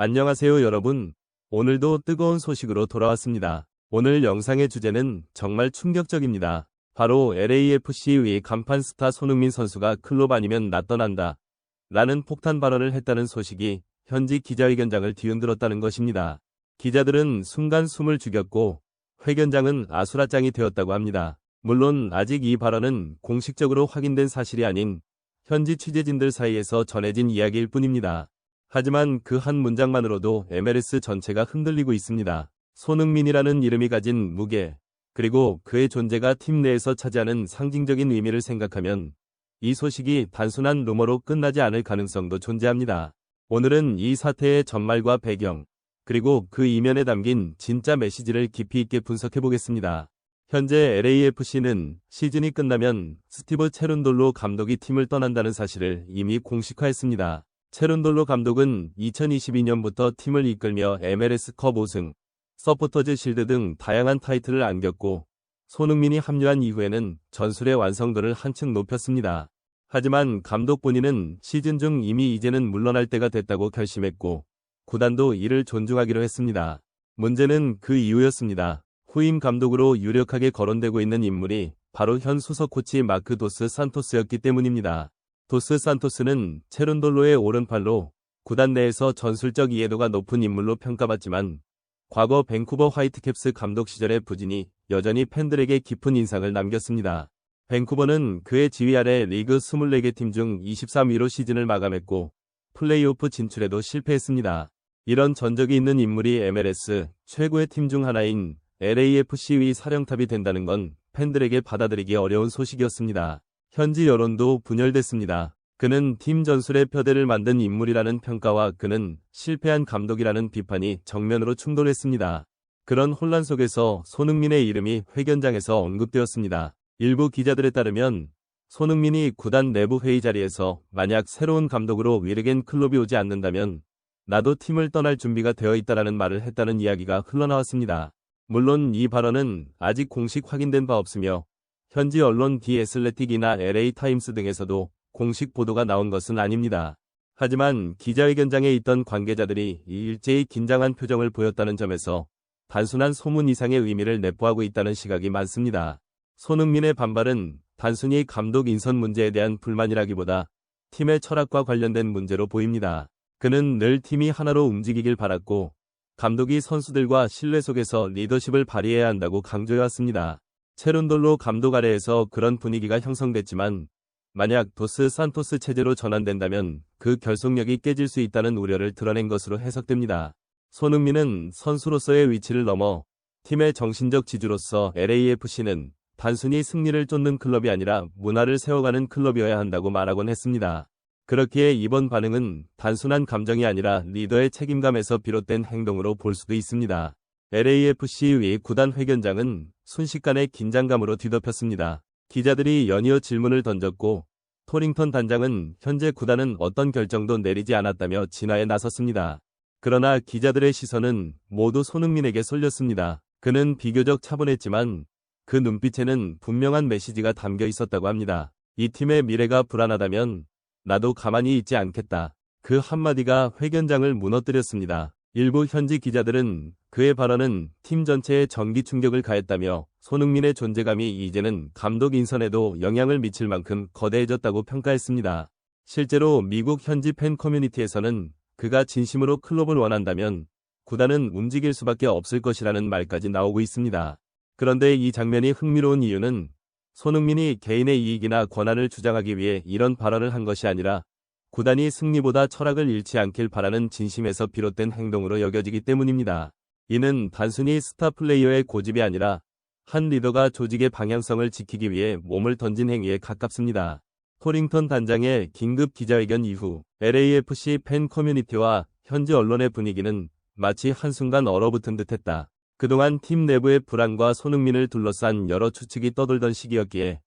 안녕하세요 여러분. 오늘도 뜨거운 소식으로 돌아왔습니다. 오늘 영상의 주제는 정말 충격적입니다. 바로 LAFC의 간판 스타 손흥민 선수가 클럽 아니면 나 떠난다. 라는 폭탄 발언을 했다는 소식이 현지 기자회견장을 뒤흔들었다는 것입니다. 기자들은 순간 숨을 죽였고 회견장은 아수라장이 되었다고 합니다. 물론 아직 이 발언은 공식적으로 확인된 사실이 아닌 현지 취재진들 사이에서 전해진 이야기일 뿐입니다. 하지만 그 한 문장만으로도 MLS 전체가 흔들리고 있습니다. 손흥민이라는 이름이 가진 무게, 그리고 그의 존재가 팀 내에서 차지하는 상징적인 의미를 생각하면 이 소식이 단순한 루머로 끝나지 않을 가능성도 존재합니다. 오늘은 이 사태의 전말과 배경, 그리고 그 이면에 담긴 진짜 메시지를 깊이 있게 분석해 보겠습니다. 현재 LAFC는 시즌이 끝나면 스티브 체룬돌로 감독이 팀을 떠난다는 사실을 이미 공식화했습니다. 체룬돌로 감독은 2022년부터 팀을 이끌며 MLS컵 5승, 서포터즈 실드 등 다양한 타이틀을 안겼고 손흥민이 합류한 이후에는 전술의 완성도를 한층 높였습니다. 하지만 감독 본인은 시즌 중 이미 이제는 물러날 때가 됐다고 결심했고 구단도 이를 존중하기로 했습니다. 문제는 그 이유였습니다. 후임 감독으로 유력하게 거론되고 있는 인물이 바로 현 수석 코치 마크 도스 산토스였기 때문입니다. 도스 산토스는 체룬돌로의 오른팔로 구단 내에서 전술적 이해도가 높은 인물로 평가받지만 과거 밴쿠버 화이트캡스 감독 시절의 부진이 여전히 팬들에게 깊은 인상을 남겼습니다. 밴쿠버는 그의 지휘 아래 리그 24개 팀 중 23위로 시즌을 마감했고 플레이오프 진출에도 실패했습니다. 이런 전적이 있는 인물이 MLS 최고의 팀 중 하나인 LAFC의 사령탑이 된다는 건 팬들에게 받아들이기 어려운 소식이었습니다. 현지 여론도 분열됐습니다. 그는 팀 전술의 표대를 만든 인물이라는 평가와 그는 실패한 감독이라는 비판이 정면으로 충돌했습니다. 그런 혼란 속에서 손흥민의 이름이 회견장에서 언급되었습니다. 일부 기자들에 따르면 손흥민이 구단 내부 회의 자리에서 만약 새로운 감독으로 위르겐 클롭이 오지 않는다면 나도 팀을 떠날 준비가 되어 있다라는 말을 했다는 이야기가 흘러나왔습니다. 물론 이 발언은 아직 공식 확인된 바 없으며 현지 언론 디 애슬레틱이나 LA 타임스 등에서도 공식 보도가 나온 것은 아닙니다. 하지만 기자회견장에 있던 관계자들이 일제히 긴장한 표정을 보였다는 점에서 단순한 소문 이상의 의미를 내포하고 있다는 시각이 많습니다. 손흥민의 반발은 단순히 감독 인선 문제에 대한 불만이라기보다 팀의 철학과 관련된 문제로 보입니다. 그는 늘 팀이 하나로 움직이길 바랐고 감독이 선수들과 신뢰 속에서 리더십을 발휘해야 한다고 강조해왔습니다. 체룬돌로 감독 아래에서 그런 분위기가 형성됐지만 만약 도스 산토스 체제로 전환된다면 그 결속력이 깨질 수 있다는 우려를 드러낸 것으로 해석됩니다. 손흥민은 선수로서의 위치를 넘어 팀의 정신적 지주로서 LAFC는 단순히 승리를 쫓는 클럽이 아니라 문화를 세워가는 클럽이어야 한다고 말하곤 했습니다. 그렇기에 이번 반응은 단순한 감정이 아니라 리더의 책임감에서 비롯된 행동으로 볼 수도 있습니다. LAFC의 구단 회견장은 순식간에 긴장감으로 뒤덮였습니다. 기자들이 연이어 질문을 던졌고 토링턴 단장은 현재 구단은 어떤 결정도 내리지 않았다며 진화에 나섰습니다. 그러나 기자들의 시선은 모두 손흥민에게 쏠렸습니다. 그는 비교적 차분했지만 그 눈빛에는 분명한 메시지가 담겨 있었다고 합니다. 이 팀의 미래가 불안하다면 나도 가만히 있지 않겠다. 그 한마디가 회견장을 무너뜨렸습니다. 일부 현지 기자들은 그의 발언은 팀 전체에 전기 충격을 가했다며 손흥민의 존재감이 이제는 감독 인선에도 영향을 미칠 만큼 거대해졌다고 평가했습니다. 실제로 미국 현지 팬 커뮤니티에서는 그가 진심으로 클럽을 원한다면 구단은 움직일 수밖에 없을 것이라는 말까지 나오고 있습니다. 그런데 이 장면이 흥미로운 이유는 손흥민이 개인의 이익이나 권한을 주장하기 위해 이런 발언을 한 것이 아니라 구단이 승리보다 철학을 잃지 않길 바라는 진심에서 비롯된 행동으로 여겨지기 때문입니다. 이는 단순히 스타 플레이어의 고집이 아니라 한 리더가 조직의 방향성을 지키기 위해 몸을 던진 행위에 가깝습니다. 토링턴 단장의 긴급 기자회견 이후 LAFC 팬 커뮤니티와 현지 언론의 분위기는 마치 한순간 얼어붙은 듯했다. 그동안 팀 내부의 불안과 손흥민을 둘러싼 여러 추측이 떠돌던 시기였기에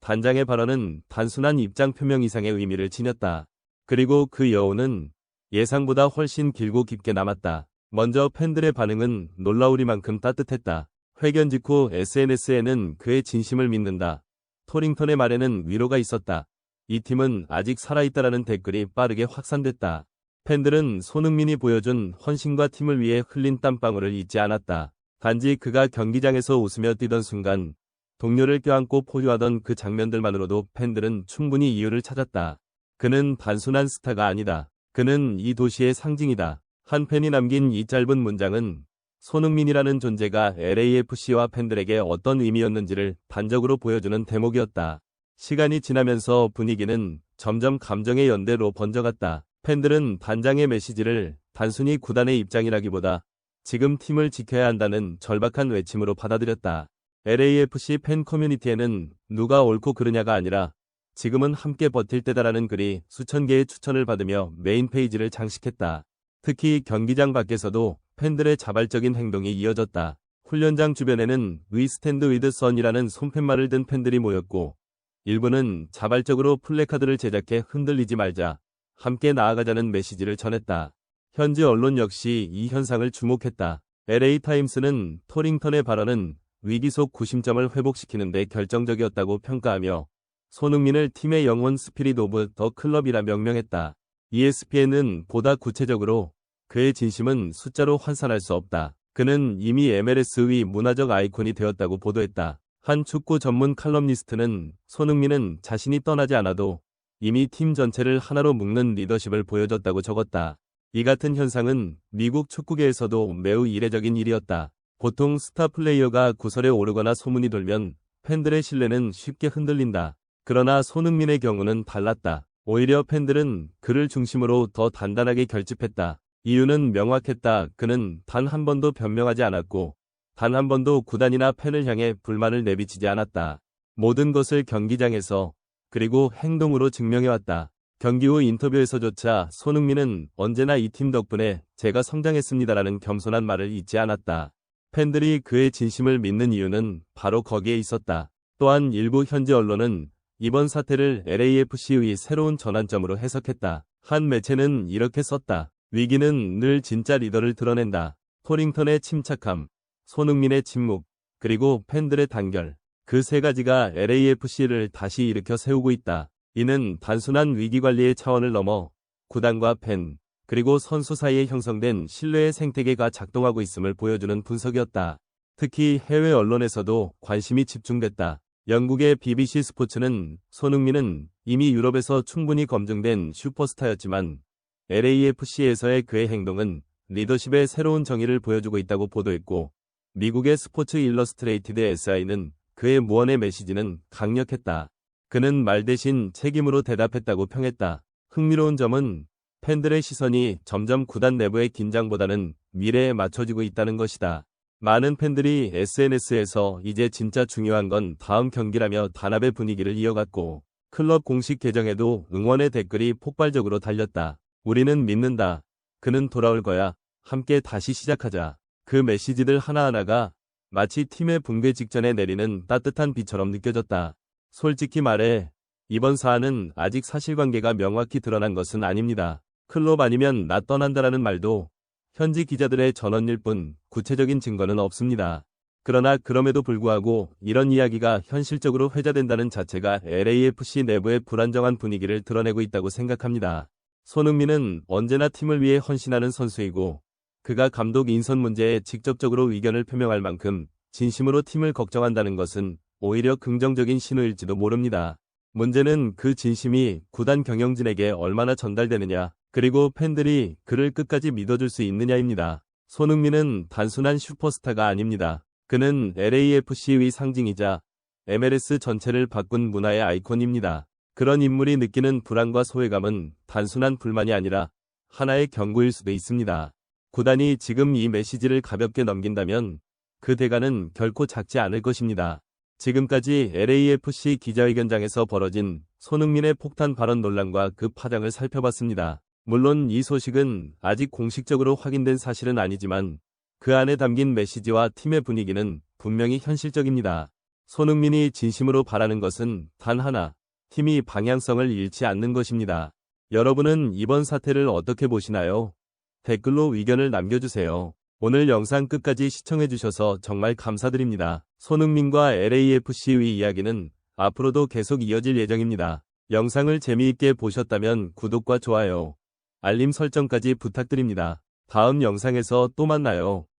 단장의 발언은 단순한 입장 표명 이상의 의미를 지녔다. 그리고 그 여운은 예상보다 훨씬 길고 깊게 남았다. 먼저 팬들의 반응은 놀라우리만큼 따뜻했다. 회견 직후 SNS에는 그의 진심을 믿는다. 토링턴의 말에는 위로가 있었다. 이 팀은 아직 살아있다라는 댓글이 빠르게 확산됐다. 팬들은 손흥민이 보여준 헌신과 팀을 위해 흘린 땀방울을 잊지 않았다. 단지 그가 경기장에서 웃으며 뛰던 순간 동료를 껴안고 포효하던 그 장면들만으로도 팬들은 충분히 이유를 찾았다. 그는 단순한 스타가 아니다. 그는 이 도시의 상징이다. 한 팬이 남긴 이 짧은 문장은 손흥민이라는 존재가 LAFC와 팬들에게 어떤 의미였는지를 단적으로 보여주는 대목이었다. 시간이 지나면서 분위기는 점점 감정의 연대로 번져갔다. 팬들은 단장의 메시지를 단순히 구단의 입장이라기보다 지금 팀을 지켜야 한다는 절박한 외침으로 받아들였다. LAFC 팬 커뮤니티에는 누가 옳고 그르냐가 아니라 지금은 함께 버틸 때다라는 글이 수천 개의 추천을 받으며 메인 페이지를 장식했다. 특히 경기장 밖에서도 팬들의 자발적인 행동이 이어졌다. 훈련장 주변에는 위 스탠드 위드 선이라는 손팻말을 든 팬들이 모였고 일부는 자발적으로 플래카드를 제작해 흔들리지 말자 함께 나아가자는 메시지를 전했다. 현지 언론 역시 이 현상을 주목했다. LA타임스는 토링턴의 발언은 위기 속 구심점을 회복시키는 데 결정적이었다고 평가하며 손흥민을 팀의 영원 스피릿 오브 더 클럽이라 명명했다. ESPN은 보다 구체적으로 그의 진심은 숫자로 환산할 수 없다. 그는 이미 MLS의 문화적 아이콘이 되었다고 보도했다. 한 축구 전문 칼럼니스트는 손흥민은 자신이 떠나지 않아도 이미 팀 전체를 하나로 묶는 리더십을 보여줬다고 적었다. 이 같은 현상은 미국 축구계에서도 매우 이례적인 일이었다. 보통 스타 플레이어가 구설에 오르거나 소문이 돌면 팬들의 신뢰는 쉽게 흔들린다. 그러나 손흥민의 경우는 달랐다. 오히려 팬들은 그를 중심으로 더 단단하게 결집했다. 이유는 명확했다. 그는 단 한 번도 변명하지 않았고 단 한 번도 구단이나 팬을 향해 불만을 내비치지 않았다. 모든 것을 경기장에서 그리고 행동으로 증명해왔다. 경기 후 인터뷰에서조차 손흥민은 언제나 이 팀 덕분에 제가 성장했습니다라는 겸손한 말을 잊지 않았다. 팬들이 그의 진심을 믿는 이유는 바로 거기에 있었다. 또한 일부 현지 언론은 이번 사태를 LAFC의 새로운 전환점으로 해석했다. 한 매체는 이렇게 썼다. 위기는 늘 진짜 리더를 드러낸다. 토링턴의 침착함, 손흥민의 침묵, 그리고 팬들의 단결. 그 세 가지가 LAFC를 다시 일으켜 세우고 있다. 이는 단순한 위기관리의 차원을 넘어 구단과 팬, 그리고 선수 사이에 형성된 신뢰의 생태계가 작동하고 있음을 보여주는 분석이었다. 특히 해외 언론에서도 관심이 집중됐다. 영국의 BBC 스포츠는 손흥민은 이미 유럽에서 충분히 검증된 슈퍼스타였지만 LAFC에서의 그의 행동은 리더십의 새로운 정의를 보여주고 있다고 보도했고 미국의 스포츠 일러스트레이티드 SI는 그의 무언의 메시지는 강력했다. 그는 말 대신 책임으로 대답했다고 평했다. 흥미로운 점은 팬들의 시선이 점점 구단 내부의 긴장보다는 미래에 맞춰지고 있다는 것이다. 많은 팬들이 SNS에서 이제 진짜 중요한 건 다음 경기라며 단합의 분위기를 이어갔고 클럽 공식 계정에도 응원의 댓글이 폭발적으로 달렸다. 우리는 믿는다. 그는 돌아올 거야. 함께 다시 시작하자. 그 메시지들 하나하나가 마치 팀의 붕괴 직전에 내리는 따뜻한 비처럼 느껴졌다. 솔직히 말해 이번 사안은 아직 사실관계가 명확히 드러난 것은 아닙니다. 클럽 아니면 나 떠난다라는 말도 현지 기자들의 전언일 뿐 구체적인 증거는 없습니다. 그러나 그럼에도 불구하고 이런 이야기가 현실적으로 회자된다는 자체가 LAFC 내부의 불안정한 분위기를 드러내고 있다고 생각합니다. 손흥민은 언제나 팀을 위해 헌신하는 선수이고 그가 감독 인선 문제에 직접적으로 의견을 표명할 만큼 진심으로 팀을 걱정한다는 것은 오히려 긍정적인 신호일지도 모릅니다. 문제는 그 진심이 구단 경영진에게 얼마나 전달되느냐, 그리고 팬들이 그를 끝까지 믿어줄 수 있느냐입니다. 손흥민은 단순한 슈퍼스타가 아닙니다. 그는 LAFC의 상징이자 MLS 전체를 바꾼 문화의 아이콘입니다. 그런 인물이 느끼는 불안과 소외감은 단순한 불만이 아니라 하나의 경고일 수도 있습니다. 구단이 지금 이 메시지를 가볍게 넘긴다면 그 대가는 결코 작지 않을 것입니다. 지금까지 LAFC 기자회견장에서 벌어진 손흥민의 폭탄 발언 논란과 그 파장을 살펴봤습니다. 물론 이 소식은 아직 공식적으로 확인된 사실은 아니지만 그 안에 담긴 메시지와 팀의 분위기는 분명히 현실적입니다. 손흥민이 진심으로 바라는 것은 단 하나, 팀이 방향성을 잃지 않는 것입니다. 여러분은 이번 사태를 어떻게 보시나요? 댓글로 의견을 남겨주세요. 오늘 영상 끝까지 시청해주셔서 정말 감사드립니다. 손흥민과 LAFC의 이야기는 앞으로도 계속 이어질 예정입니다. 영상을 재미있게 보셨다면 구독과 좋아요, 알림 설정까지 부탁드립니다. 다음 영상에서 또 만나요.